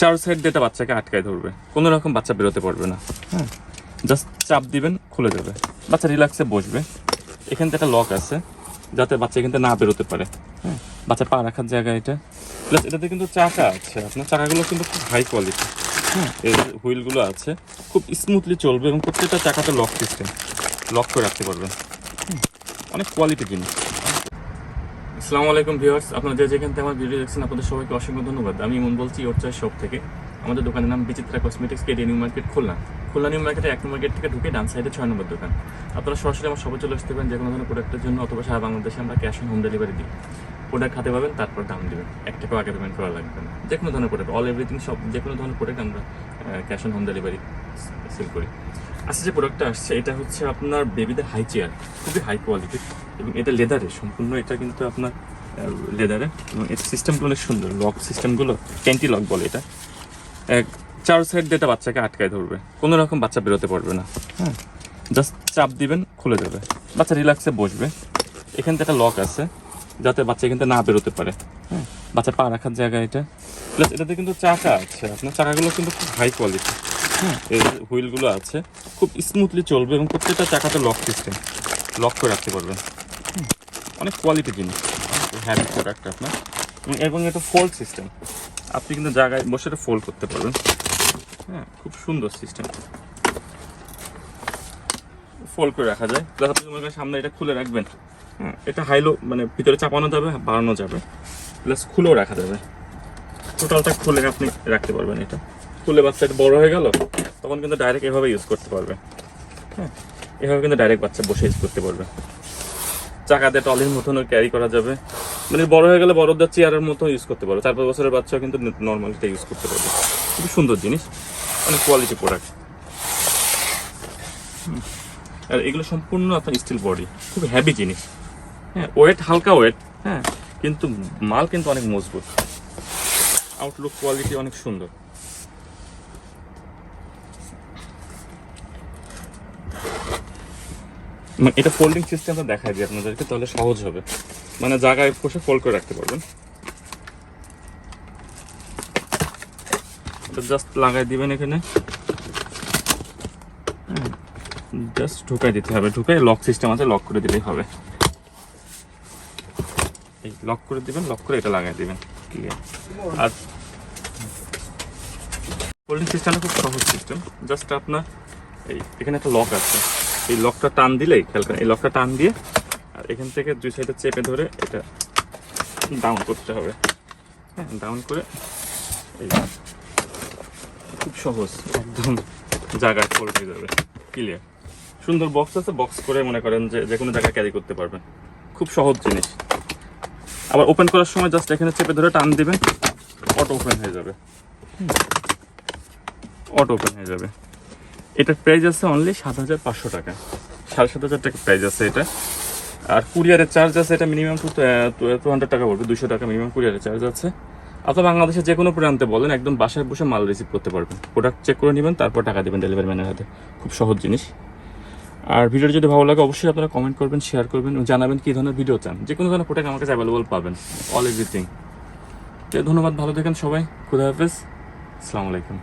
চার সাইড দিয়ে বাচ্চাকে আটকায় ধরবে কোনো রকম বাচ্চা বেরোতে পারবে না। হ্যাঁ। জাস্ট চাপ দিবেন খুলে যাবে। বাচ্চা রিল্যাক্সে বসবে। এখান থেকে একটা লক আছে যাতে বাচ্চা এখান থেকে না বেরোতে পারে। হ্যাঁ। বাচ্চা পা রাখার জায়গা এটা। প্লাস এটাতে কিন্তু চাকা আছে। আপনার চাকাগুলো কিন্তু খুব হাই কোয়ালিটি হ্যাঁ। এর হুইলগুলো আছে খুব স্মুথলি চলবে এবং প্রত্যেকটা চাকাতে লক সিস্টেম লক করে রাখতে পারবেন অনেক কোয়ালিটি জিনিস। আসসালামু আলাইকুম ভিউয়ার্স, আপনারা যে যেখান থেকে আমার ভিডিও দেখছেন, আপনাদের সবাইকে অসংখ্য ধন্যবাদ। আমি ইমন বলছি ওর চয়েস শপ থেকে। আমাদের দোকানের নাম Bichitra cosmetics KD new market Khulna. Khulna new মার্কেটে এক নম্বর গেট থেকে ঢুকে ডান সাইডে ছয় নম্বর দোকান। আপনারা সরাসরি আমার সবাই চলে আসতে পারেন যে কোনো ধরনের প্রোডাক্টের জন্য অথবা সারা বাংলাদেশে আমরা ক্যাশ অন হোম ডেলিভারি দিই। প্রোডাক্ট হাতে পাবেন, তারপর দাম দেবেন। এক টাকাও আগে পেমেন্ট করা লাগবে না। যে কোনো ধরনের প্রোডাক্ট অল এভরিথিং সব যে কোনো ধরনের প্রোডাক্ট আমরা cash on home delivery sale করি। আচ্ছা যে প্রোডাক্টটা আসছে, এটা হচ্ছে আপনার বেবিদের হাই চেয়ার খুবই হাই কোয়ালিটির এবং এটা লেদারে সম্পূর্ণ এটা কিন্তু আপনার লেদারে এবং এর সিস্টেমগুলো অনেক সুন্দর লক সিস্টেমগুলো ক্যান্টি লক বলে এটা। এক, চার সাইড দিয়ে এটা বাচ্চাকে আটকায় ধরবে, কোনো রকম বাচ্চা বেরোতে পারবে না। হ্যাঁ জাস্ট চাপ দিবেন, খুলে যাবে। বাচ্চা রিল্যাক্সে বসবে। এখান থেকে একটা লক আছে, যাতে বাচ্চা এখান থেকে না বেরোতে পারে। হ্যাঁ বাচ্চা পা রাখার জায়গা এটা। প্লাস এটাতে কিন্তু চাকা আছে, আপনার চাকাগুলো কিন্তু খুব হাই কোয়ালিটি এর হুইলগুলো আছে, খুব স্মুথলি চলবে এবং প্রত্যেকটা চাকাতে লক সিস্টেম লক করে রাখতে পারবেন। অনেক কোয়ালিটি জিনিস হ্যাভি প্রোডাক্ট আপনার। এবং- এটা ফোল্ড সিস্টেম আপনি কিন্তু জায়গায় বসে এটা ফোল্ড করতে পারবেন। হ্যাঁ খুব সুন্দর সিস্টেম ফোল্ড করে রাখা যায়। প্লাস আপনি করেন সামনে এটা খুলে রাখবেন। হ্যাঁ এটা হাইলো মানে ভিতরে চাপানো যাবে, বাড়ানো যাবে। প্লাস খুলেও রাখা যাবে। টোটালটা খুলে আপনি রাখতে পারবেন এটা। খুলে বাচ্চাটা বড় হয়ে গেল, তখন কিন্তু ডাইরেক্ট এভাবে ইউজ করতে পারবে। হ্যাঁ এভাবে কিন্তু ডাইরেক্ট বাচ্চা বসে ইউজ করতে পারবে। চাকাতে টলির মতনও ক্যারি করা যাবে। মানে বড় হয়ে গেলে বড়দের চেয়ারের মতো ইউজ করতে পারবে। চার পাঁচ বছরের বাচ্চাও কিন্তু নর্মাল এটা ইউজ করতে পারবে। খুবই সুন্দর জিনিস। অনেক কোয়ালিটি প্রোডাক্ট আর এগুলো সম্পূর্ণ আপনার স্টিল বডি খুব হ্যাভি জিনিস। হ্যাঁ ওয়েট হালকা ওয়েট হ্যাঁ কিন্তু মাল কিন্তু অনেক মজবুত। আউটলুক কোয়ালিটি অনেক সুন্দর। এটা ফোল্ডিং সিস্টেমটা দেখাই দিই আপনাদেরকে, তাহলে সহজ হবে। মানে জায়গায় বসে ফোল্ড করে রাখতে পারবেন। জাস্ট লাগাই দিবেন এখানে। জাস্ট ঢুকাই দিতে হবে। ঢুকাই লক সিস্টেম আছে লক করে দিলেই হবে। এই লক করে দিবেন লক করে এটা লাগাই দিবেন। ক্লিয়ার আর ফোল্ডিং সিস্টেমটা খুব সহজ সিস্টেম জাস্ট আপনার, এই এখানে একটা লক আছে। এই লকটা টান দিলেই, খেয়াল এই লকটা টান দিয়ে আর এখান থেকে দুই সাইডে চেপে ধরে এটা ডাউন করতে হবে। হ্যাঁ ডাউন করে এই খুব সহজ, একদম জায়গায় হয়ে যাবে ক্লিয়ার সুন্দর বক্স আছে বক্স করে মনে করেন যে যে কোনো জায়গায় ক্যারি করতে পারবেন। খুব সহজ জিনিস। আবার ওপেন করার সময় জাস্ট এখানে চেপে ধরে টান দিবেন অটো ওপেন হয়ে যাবে। অটো ওপেন হয়ে যাবে। এটার প্রাইস আছে অনলি সাত হাজার পাঁচশো টাকা। সাড়ে সাত হাজার টাকা প্রাইস আছে এটা। আর কুরিয়ারের চার্জ আছে, এটা মিনিমাম টু হান্ড্রেড টাকা পড়বে দুশো টাকা মিনিমাম কুরিয়ারের চার্জ আছে। আপনার বাংলাদেশে যে কোনো প্রান্তে বলেন, একদম বাসায় বসে মাল রিসিভ করতে পারবেন। প্রোডাক্ট চেক করে নেবেন, তারপর টাকা দেবেন ডেলিভারি ম্যানের হাতে। খুব সহজ জিনিস। আর ভিডিওটি যদি ভালো লাগে, অবশ্যই আপনারা কমেন্ট করবেন শেয়ার করবেন জানাবেন কী ধরনের ভিডিও চান। যে কোনো ধরনের প্রোডাক্ট আমার কাছে অ্যাভেলেবল পাবেন। অল এভরিথিং ধন্যবাদ, ভালো থাকেন সবাই। খুদা হাফেজ। আসসালামু আলাইকুম।